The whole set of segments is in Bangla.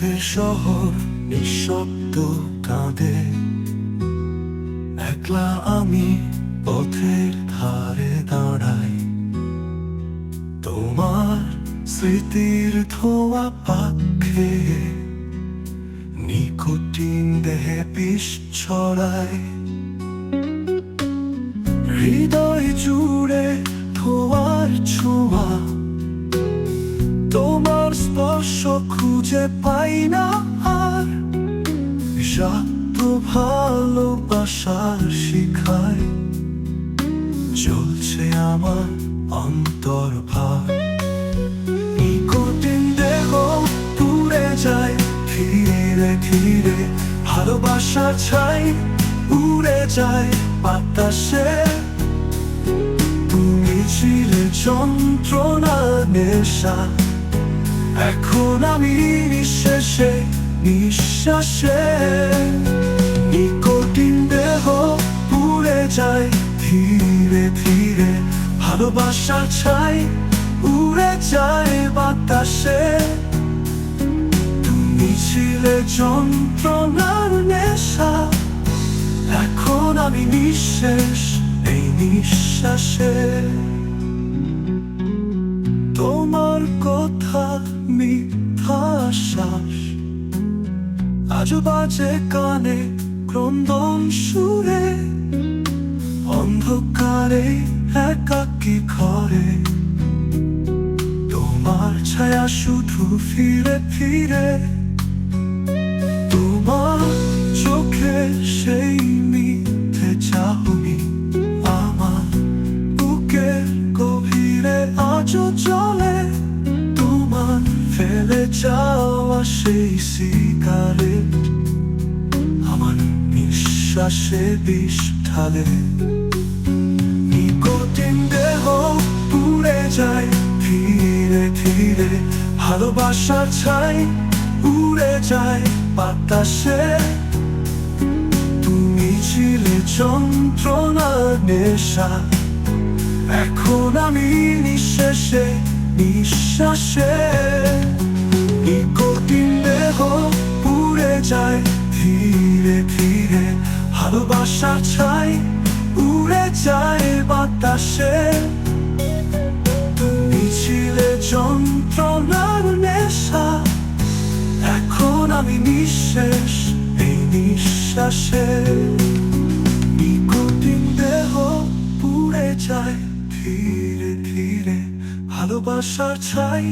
শহর নিঃশব্দ কাঁদে একলা আমি পথের ধারে দাঁড়াই। তোমার স্মৃতির ধোয়া পাখে নিকোটিন দেহে বিষ ছড়ায়। হৃদয় জুড়ে ধোয়ার ছোঁয়া খুঁজে পাই না আর বিষাক্ত ভালোবাসার শিখায়, চলছে আমার অন্তর ভার। দেহ যায় ধীরে ধীরে ভালোবাসা ছাই উড়ে যায় বাতাসে। তুমি ছিলে যন্ত্রণা নেশা। এখন আমি নিঃশেষে নিঃশ্বাসে নিকোটিন দেহ পুড়ে যায়, ধীরে ধীরে ভালোবাসা ছাই উড়ে যায় বাতাসে। তুমি ছিলে যন্ত্রণার নেশা, এখন আমি নিঃশেষ এই নিঃশ্বাসে। তোমার শ্বাস আজ বাজে কানে ক্রন্দন সুরে। অন্ধকারে একাকি ঘরে। তোমার ছায়া শুধু ফিরে ফিরে। তোমার চোখে সেই মিথ্যে চাহনি আমার বুকের গভীরে আজও চলে ফেলে যাওয়া সেই সিগারেট আমার নিঃশ্বাসে বিষ ঢালে। নিকোটিন দেহ পুড়ে যায় ধীরে ধীরে। ভালোবাসা ছাই উড়ে যায় বাতাসে। তুমি ছিলে যন্ত্রণার নেশা। এখন আমি নিঃশেষে নিঃশ্বাসে নিকোটিন দেহ পুড়ে যায় ধীরে ধীরে ভালোবাসা ছাই উড়ে যায় বাতাসে। তুমি যন্ত্রণার নেশা, এখন আমি নিঃশেষ এই নিঃশ্বাসে। নিকোটিন দেহ পুড়ে যায় ধীরে ধীরে ভালোবাসার চাই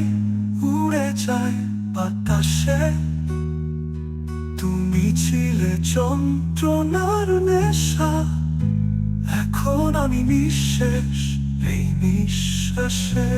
উড়ে যায় বাতাসে। তুমি ছিলে যন্ত্রণার নেশা এখন আমি নিঃশেষ এই নিঃশ্বাসে।